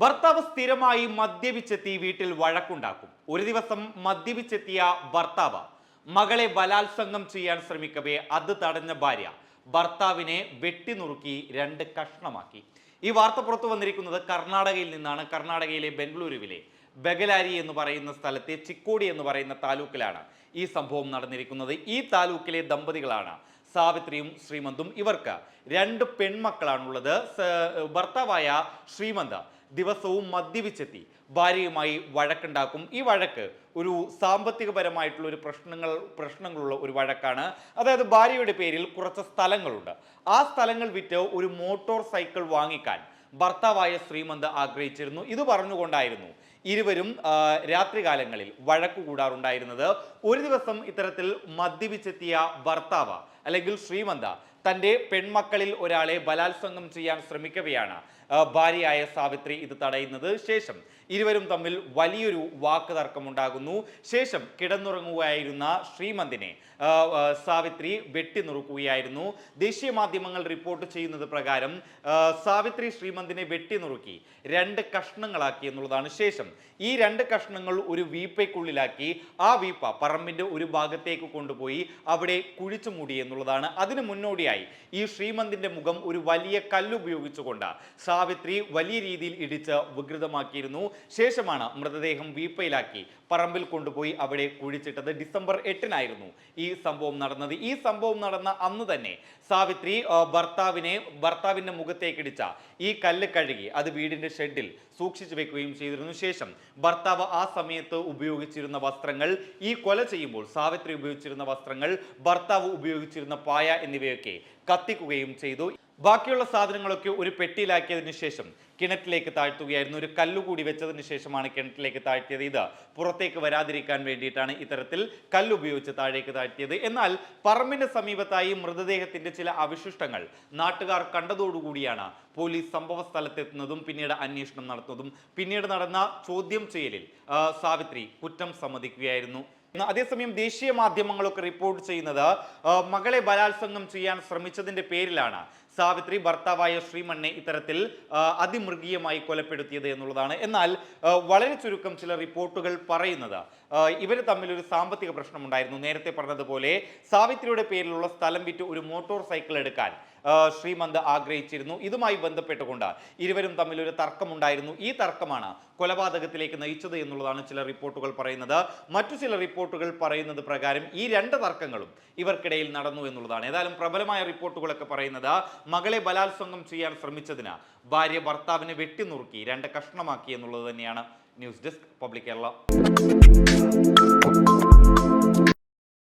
ഭർത്താവ് സ്ഥിരമായി മദ്യപിച്ചെത്തി വീട്ടിൽ വഴക്കുണ്ടാക്കും. ഒരു ദിവസം മദ്യപിച്ചെത്തിയ ഭർത്താവ് മകളെ ബലാത്സംഗം ചെയ്യാൻ ശ്രമിക്കവേ അത് തടഞ്ഞ ഭാര്യ ഭർത്താവിനെ വെട്ടിനുറുക്കി രണ്ട് കഷ്ണമാക്കി. ഈ വാർത്ത പുറത്തു വന്നിരിക്കുന്നത് കർണാടകയിൽ നിന്നാണ്. കർണാടകയിലെ ബംഗളൂരുവിലെ ബഗലാരി എന്ന് പറയുന്ന സ്ഥലത്തെ ചിക്കോടി എന്ന് പറയുന്ന താലൂക്കിലാണ് ഈ സംഭവം നടന്നിരിക്കുന്നത്. ഈ താലൂക്കിലെ ദമ്പതികളാണ് സാവിത്രിയും ശ്രീമന്തും. ഇവർക്ക് രണ്ട് പെൺമക്കളാണുള്ളത്. ഭർത്താവായ ശ്രീമന്ത് ദിവസവും മദ്യപിച്ചെത്തി. ഭാര്യയുമായി വഴക്കുണ്ടാക്കും. ഈ വഴക്ക് ഒരു സാമ്പത്തികപരമായിട്ടുള്ള ഒരു പ്രശ്നങ്ങൾ പ്രശ്നങ്ങളുള്ള ഒരു വഴക്കാണ്. അതായത് ഭാര്യയുടെ പേരിൽ കുറച്ച് സ്ഥലങ്ങളുണ്ട്. ആ സ്ഥലങ്ങൾ വിറ്റ് ഒരു മോട്ടോർ സൈക്കിൾ വാങ്ങിക്കാൻ ഭർത്താവായ ശ്രീമന്ത് ആഗ്രഹിച്ചിരുന്നു. ഇത് പറഞ്ഞുകൊണ്ടായിരുന്നു ഇരുവരും രാത്രികാലങ്ങളിൽ വഴക്കു കൂടാറുണ്ടായിരുന്നത്. ഒരു ദിവസം ഇത്തരത്തിൽ മദ്യപിച്ചെത്തിയ ഭർത്താവ് അല്ലെങ്കിൽ ശ്രീമന്ത തന്റെ പെൺമക്കളിൽ ഒരാളെ ബലാത്സംഗം ചെയ്യാൻ ശ്രമിക്കവെയാണ്. ഭാര്യയായ സാവിത്രി ഇത് തടയുന്നത്. ശേഷം ഇരുവരും തമ്മിൽ വലിയൊരു വാക്ക് തർക്കമുണ്ടാകുന്നു ശേഷം കിടന്നുറങ്ങുകയായിരുന്ന ശ്രീമന്തിനെ സാവിത്രി വെട്ടിനുറുക്കുകയായിരുന്നു. ദേശീയ മാധ്യമങ്ങൾ റിപ്പോർട്ട് ചെയ്യുന്നത് പ്രകാരം സാവിത്രി ശ്രീമന്തിനെ വെട്ടിനുറുക്കി രണ്ട് കഷ്ണങ്ങളാക്കി എന്നുള്ളതാണ് ശേഷം. ഈ രണ്ട് കഷ്ണങ്ങൾ ഒരു വീപ്പയ്ക്കുള്ളിലാക്കി ആ വീപ്പ പറമ്പിന്റെ ഒരു ഭാഗത്തേക്ക് കൊണ്ടുപോയി അവിടെ കുഴിച്ചു മൂടി എന്നുള്ളതാണ്. അതിന് മുന്നോടിയായി ഈ ശ്രീമന്തിന്റെ മുഖം ഒരു വലിയ കല്ലുപയോഗിച്ചുകൊണ്ട് സാവിത്രി വലിയ രീതിയിൽ ഇടിച്ച് വികൃതമാക്കിയിരുന്നു. ശേഷമാണ് മൃതദേഹം വീപ്പയിലാക്കി. പറമ്പിൽ കൊണ്ടുപോയി അവിടെ കുഴിച്ചിട്ടത് ഡിസംബർ എട്ടിനായിരുന്നു. ഈ സംഭവം നടന്നത്. ഈ സംഭവം നടന്ന അന്ന് തന്നെ സാവിത്രി ഭർത്താവിനെ ഭർത്താവിന്റെ മുഖത്തേക്ക് ഇടിച്ച ഈ കല്ല് കഴുകി അത് വീടിന്റെ ഷെഡിൽ സൂക്ഷിച്ചു വെക്കുകയും ചെയ്തിരുന്നു. ശേഷം ഭർത്താവ് ആ സമയത്ത് ഉപയോഗിച്ചിരുന്ന വസ്ത്രങ്ങൾ ഈ കൊല ചെയ്യുമ്പോൾ സാവിത്രി ഉപയോഗിച്ചിരുന്ന വസ്ത്രങ്ങൾ ഭർത്താവ് ഉപയോഗിച്ചിരുന്ന പായ എന്നിവയൊക്കെ കത്തിക്കുകയും ചെയ്തു. ബാക്കിയുള്ള സാധനങ്ങളൊക്കെ ഒരു പെട്ടിയിലാക്കിയതിനു ശേഷം കിണറ്റിലേക്ക് താഴ്ത്തുകയായിരുന്നു. ഒരു കല്ലുകൂടി വെച്ചതിന് ശേഷമാണ് കിണറ്റിലേക്ക് താഴ്ത്തിയത്. ഇത് പുറത്തേക്ക് വരാതിരിക്കാൻ വേണ്ടിയിട്ടാണ് ഇത്തരത്തിൽ കല്ലുപയോഗിച്ച് താഴേക്ക് താഴ്ത്തിയത്. എന്നാൽ പറമ്പിന്റെ സമീപത്തായി മൃതദേഹത്തിന്റെ ചില അവശിഷ്ടങ്ങൾ നാട്ടുകാർ കണ്ടതോടുകൂടിയാണ് പോലീസ് സംഭവ സ്ഥലത്തെത്തുന്നതും പിന്നീട് അന്വേഷണം നടത്തുന്നതും. പിന്നീട് നടന്ന ചോദ്യം ചെയ്യലിൽ സാവിത്രി കുറ്റം സമ്മതിക്കുകയായിരുന്നു. അതേസമയം ദേശീയ മാധ്യമങ്ങളൊക്കെ റിപ്പോർട്ട് ചെയ്യുന്നത് മകളെ ബലാത്സംഗം ചെയ്യാൻ ശ്രമിച്ചതിന്റെ പേരിലാണ് സാവിത്രി ഭർത്താവായ ശ്രീമണ്ണെ ഇത്തരത്തിൽ അതിമൃഗീയമായി കൊലപ്പെടുത്തിയത് എന്നുള്ളതാണ്. എന്നാൽ വളരെ ചുരുക്കം ചില റിപ്പോർട്ടുകൾ പറയുന്നത് ഇവർ തമ്മിൽ ഒരു സാമ്പത്തിക പ്രശ്നമുണ്ടായിരുന്നു. നേരത്തെ പറഞ്ഞതുപോലെ സാവിത്രിയുടെ പേരിലുള്ള സ്ഥലം വിറ്റ് ഒരു മോട്ടോർ സൈക്കിൾ എടുക്കാൻ ശ്രീമന്ത് ആഗ്രഹിച്ചിരുന്നു. ഇതുമായി ബന്ധപ്പെട്ടുകൊണ്ട് ഇരുവരും തമ്മിൽ ഒരു തർക്കമുണ്ടായിരുന്നു. ഈ തർക്കമാണ് കൊലപാതകത്തിലേക്ക് നയിച്ചത് എന്നുള്ളതാണ് ചില റിപ്പോർട്ടുകൾ പറയുന്നത്. മറ്റു ചില റിപ്പോർട്ടുകൾ പറയുന്നത് പ്രകാരം ഈ രണ്ട് തർക്കങ്ങളും ഇവർക്കിടയിൽ നടന്നു എന്നുള്ളതാണ്. ഏതായാലും പ്രബലമായ റിപ്പോർട്ടുകളൊക്കെ പറയുന്നത് മകളെ ബലാത്സംഗം ചെയ്യാൻ ശ്രമിച്ചതിന് ഭാര്യ ഭർത്താവിനെ വെട്ടിനുറുക്കി രണ്ട് കഷ്ണമാക്കി എന്നുള്ളത് തന്നെയാണ് ന്യൂസ് ഡെസ്ക് പബ്ലിക് കേരള.